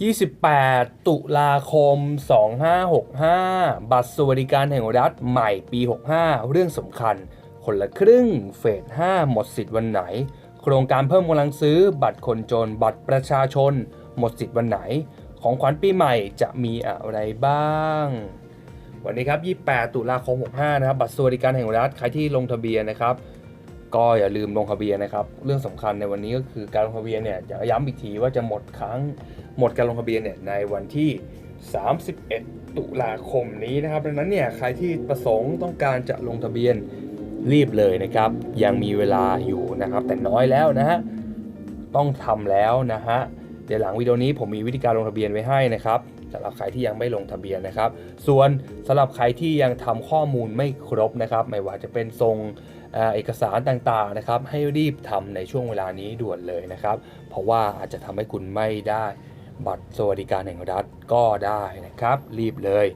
28 ตุลาคม 2565 บัตรสวัสดิการแห่งรัฐใหม่ปี 65 เรื่องสำคัญ คนละครึ่ง เฟส 5 หมดสิทธิ์วันไหน โครงการเพิ่มกำลังซื้อ บัตรคนจน บัตรประชาชน หมดสิทธิ์วันไหน ของขวัญปีใหม่จะมีอะไรบ้างวันนี้ครับ 28 ตุลาคม 65 นะครับ บัตรสวัสดิการแห่งรัฐ ใครที่ลงทะเบียนนะครับ ก็อย่าลืมลงทะเบียนนะครับ เรื่องสำคัญในวันนี้ก็คือการลงทะเบียนเนี่ยจะย้ำอีกทีว่าจะหมดครั้งหมดการลงทะเบียนเนี่ยในวันที่ 31 ตุลาคมนี้นะครับดังนั้นเนี่ยใครที่ประสงค์ต้องการจะลงทะเบียนรีบเลยนะครับ ยังมีเวลาอยู่นะครับ แต่น้อยแล้วนะฮะต้องทำแล้วนะฮะเดี๋ยวหลังวิดีโอนี้ผมมีวิธีการลงทะเบียนไว้ให้นะครับสำหรับใครที่ยังไม่ลงทะเบียนนะครับ ส่วนสำหรับใครที่ยังทำข้อมูลไม่ครบนะครับ ไม่ว่าจะเป็นทรง เอกสารต่างๆนะครับให้รีบทำในช่วงเวลานี้ด่วนเลยนะครับ เพราะว่าอาจจะทำให้คุณไม่ได้บัตรสวัสดิการแห่งรัฐก็ได้นะครับ รีบเลย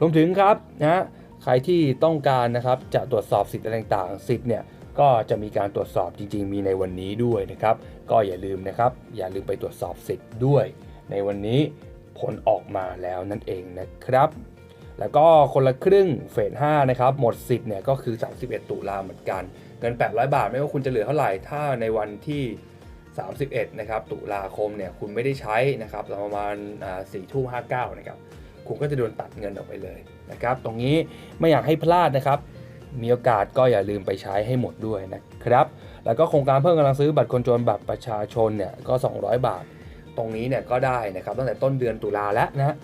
รวมถึงครับนะใครที่ต้องการนะครับจะตรวจสอบสิทธิ์อะไรต่างๆสิทธิ์เนี่ยก็จะมีการตรวจสอบจริง ๆ มีในวันนี้ด้วยนะครับ ก็อย่าลืมนะครับ อย่าลืมไปตรวจสอบสิทธิ์ด้วย ในวันนี้ผลออกมาแล้วนั่นเองนะครับ แล้วก็คนละครึ่งเฟส5นะครับ หมดสิทธิ์เนี่ยก็คือ 31 ตุลาเหมือนกัน เงิน 800 บาทไม่ว่าคุณจะเหลือเท่าไหร่ ถ้าในวันที่ 31 นะครับ ตุลาคมเนี่ยคุณไม่ได้ใช้นะครับประมาณ4ทุ่ม59นะครับ คุณก็จะโดนตัดเงินออกไปเลยนะครับ ตรงนี้ไม่อยากให้พลาดนะครับ มีโอกาสก็อย่าลืมไปใช้ให้หมดด้วยนะครับ แล้วก็โครงการเพิ่มกำลังซื้อบัตรคนจนบัตรประชาชนเนี่ยก็ 200 บาท ตรงนี้เนี่ยก็ได้นะครับตั้งแต่ต้นเดือนตุลาแล้วนะ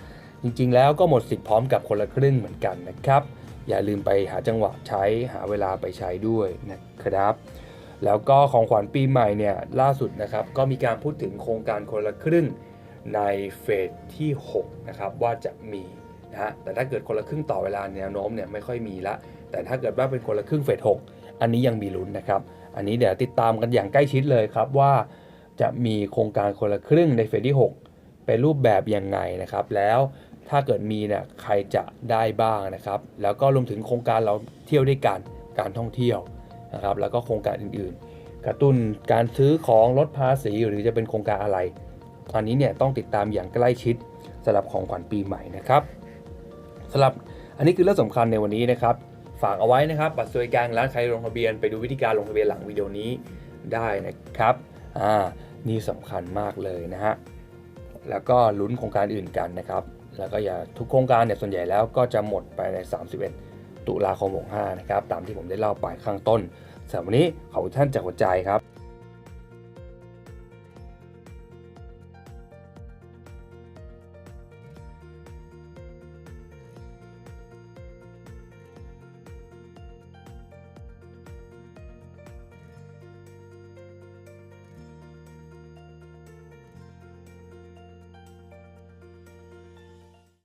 จริงๆ แล้วก็หมดสิทธิ์พร้อมกับคนละครึ่งเหมือนกันนะครับ อย่าลืมไปหาจังหวะใช้หาเวลาไปใช้ด้วยนะครับ แล้วก็ของขวัญปีใหม่เนี่ยล่าสุดนะครับก็มีการพูดถึงโครงการคนละครึ่งในเฟสที่6นะครับว่าจะมีนะฮะแต่ถ้าเกิดคนละครึ่งต่อเวลาแนวโน้มเนี่ยไม่ค่อยมีละ แต่ถ้าเกิดว่าเป็นคนละครึ่งเฟส6อันนี้ยังมีลุ้นนะครับ อันนี้เดี๋ยวติดตามกันอย่างใกล้ชิดเลยครับว่าจะมีโครงการคนละครึ่งในเฟสที่ 6 เป็นรูปแบบยังไงนะครับ แล้ว ถ้าเกิดมีเนี่ยใครจะได้บ้างนะครับ แล้วก็รวมถึงโครงการเราเที่ยวด้วยกันการท่องเที่ยวนะครับ แล้วก็โครงการอื่นๆ กระตุ้นการซื้อของลดภาษีหรือจะเป็นโครงการอะไรอันนี้เนี่ยต้องติดตามอย่างใกล้ชิดสำหรับของขวัญปีใหม่นะครับสำหรับอันนี้คือเรื่องสำคัญในวันนี้นะครับ ฝากเอาไว้นะครับบัตรสวัสดิการร้านใครลงทะเบียนไปดูวิธีการลงทะเบียนหลังวิดีโอนี้ได้นะครับอ่านี่สำคัญมากเลยนะฮะ แล้วก็ลุ้นโครงการอื่นกันนะครับ แล้วก็อย่าทุกโครงการเนี่ยส่วนใหญ่แล้วก็จะหมดไปใน 31 ตุลาคม65นะครับ ตามที่ผมได้เล่าไปข้างต้นสำหรับวันนี้ขอบคุณท่านจากหัวใจครับ